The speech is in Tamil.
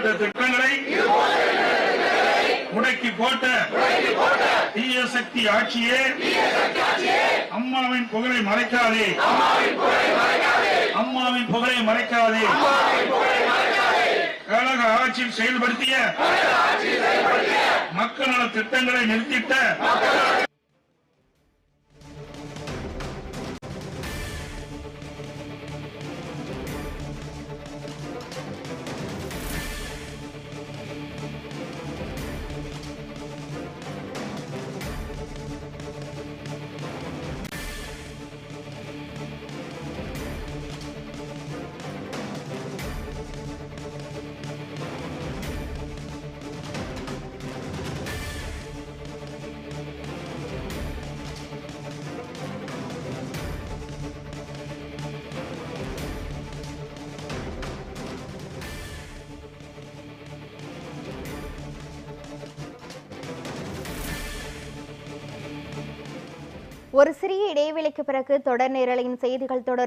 எண்ணற்ற திட்டங்களை முடக்கி போட்ட தீய சக்தி ஆட்சியே அம்மாவின் புகழை மறைக்காதே. அம்மாவின் புகழை மறைக்காதே. கழக ஆட்சியில் செயல்படுத்திய மக்கள் நல திட்டங்களை நிறுத்திட்ட ஒரு சிறிய இடைவெளிக்கு பிறகு தொடர் நேரலையின் செய்திகள் தொடரும்.